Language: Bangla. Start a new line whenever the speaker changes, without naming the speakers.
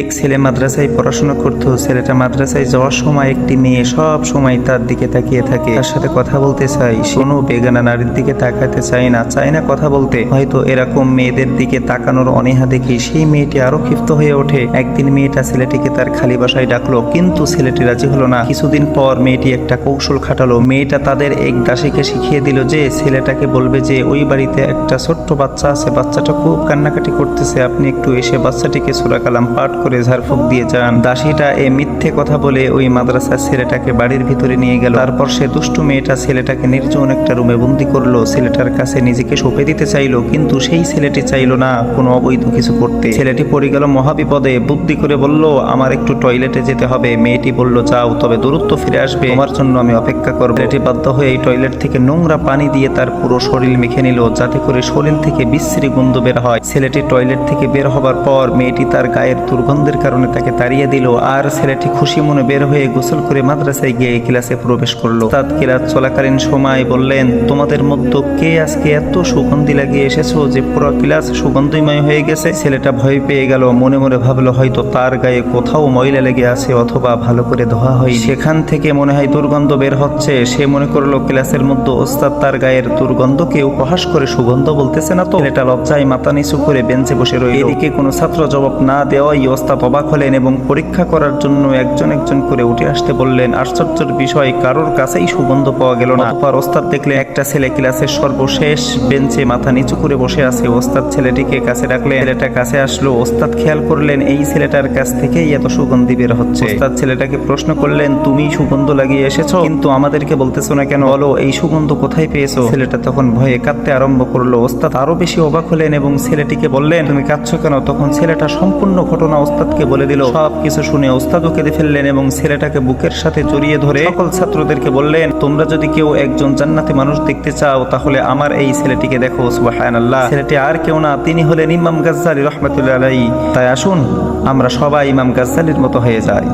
এক ছেলে মাদ্রাসায় পড়াশোনা করতো, ছেলেটা মাদ্রাসায় যাওয়ার সময় একটি মেয়ে সব সময় তার দিকে তাকিয়ে থাকে। তার সাথে কথা বলতে চাই কোনো বেগানা নারীর দিকে তাকাতে চায় না চায় না কথা বলতে। হয়তো এরকম মেয়েদের দিকে তাকানোর অনীহা দেখে সেই মেয়েটি আরও ক্ষিপ্ত হয়ে ওঠে। একদিন মেয়েটা ছেলেটিকে তার খালি বাসায় ডাকলো, কিন্তু ছেলেটি রাজি হলো না। কিছুদিন পর মেয়েটি একটা কৌশল খাটালো। মেয়েটা তাদের এক দাসীকে শিখিয়ে দিল যে ছেলেটাকে বলবে যে, ওই বাড়িতে একটা ছোট্ট বাচ্চা আছে, বাচ্চাটা খুব কান্নাকাটি করতেছে। আপনি একটু এসে বাচ্চাটিকে সুরা কালাম পাঠ করে ঝাড়ফুঁক দিয়ে যান। দাসীটা এ মিথ্যে কথা বলে ওই মাদ্রাসার ছেলেটাকে বাড়ির ভিতরে নিয়ে গেল। তারপর সে দুষ্টু মেয়েটা ছেলেটাকে নির্জন একটা রুমে বন্দি করল। ছেলেটার কাছে নিজেকে সঁপে দিতে চাইলো, কিন্তু সেই ছেলেটি চাইলো না কোনো অবৈধ কিছু করতে। ছেলেটি পড়ে গেল মহাবিপদে, বুদ্ধি করে বলল, আমার একটু টয়লেটে যেতে হবে। মেয়েটি বলল, যাও, তবে দূরত্ব ফিরে আসবে। তোমার জন্য আমি অপেক্ষা করব। ছেলেটি বাধ্য হয়ে এই টয়লেট থেকে নোংরা পানি দিয়ে তার পুরো শরীর মেখে নিল, যাতে করে শরীর থেকে বিশ্রী গন্ধ বের হয়। ছেলেটি টয়লেট থেকে বের হবার পর মেয়েটি তার গায়ের দুর্গন্ধের কারণে তাকে তাড়িয়ে দিল আর ছেলেটি খুশি মনে বের হয়ে গোসল করে মাদ্রাসায় গিয়ে ক্লাসে প্রবেশ করল। তার ক্লাস চলাকালীন সময় বললেন, তোমাদের মধ্যে কে আজকে এত সুগন্ধি লাগিয়ে এসেছ যে পুরো ক্লাস সুগন্ধিময় হয়ে গেছে? ছেলেটা ভয় পেয়ে গেল, মনে মনে ভাবলো, হয়তো তার গায়ে কোথাও ময়লা লেগে আছে অথবা ভালো করে ধোয়া হয় সেখান থেকে মনে হয় দুর্গন্ধ বের হচ্ছে। সে মনে করল, ক্লাসের মধ্যে ওস্তাদ তার গায়ের দুর্গন্ধকে উপহাস করে সুগন্ধ বলতেছে না তো? ছেলেটা লজ্জায় মাথা নিচু করে বেঞ্চে বসে রইল। এদিকে কোনো ছাত্র জবাব না দেওয়াই ওস্তাদ অবাক হলেন এবং পরীক্ষা করার জন্য একজন একজন করে উঠে আসতে বললেন, আশ্চর্যের বিষয়, কারোর কাছেই সুগন্ধ পাওয়া গেল না। অতঃপর ওস্তাদ দেখলেন, একটা ছেলে ক্লাসের সর্বশেষ বেঞ্চে মাথা নিচু করে বসে আছে। ওস্তাদ ছেলেটিকে কাছে ডাকলেন, ছেলেটা কাছে আসলো। ওস্তাদ খেয়াল করলেন, এই ছেলেটার কাছ থেকেই এত সুগন্ধি বের হচ্ছে। ওস্তাদ ছেলেটাকে প্রশ্ন করলেন, তুমি সুগন্ধ লাগিয়ে এসেছ? কিন্তু আমাদেরকে বলতেছো না কেন? বলো, এই সুগন্ধ কোথায় পেয়েছ? ছেলেটা তখন ভয়ে কাঁদতে আরম্ভ করল। ওস্তাদ আরও বেশি অবাক হলেন এবং ছেলেটিকে বললেন, তুমি কাঁদছো কেন? তখন ছেলেটা সম্পূর্ণ ঘটনা ওস্তাদকে বলে দিল সব কিছু শুনে ওস্তাদও কেঁদে ফেললেন এবং ছেলেটাকে বুকের সাথে জড়িয়ে ধরে সকল ছাত্রদেরকে বললেন, তোমরা যদি কেউ একজন জান্নাতি মানুষ দেখতে চাও, তাহলে আমার এই ছেলেটিকে দেখো, সুবহানাল্লাহ। ছেলেটি আর কেউ না, তিনি হলেন ইমাম গাজ্জালি রহমতুল্লাহ তাই আসুন, আমরা সবাই ইমাম গাজ্জালির মতো হয়ে যাই।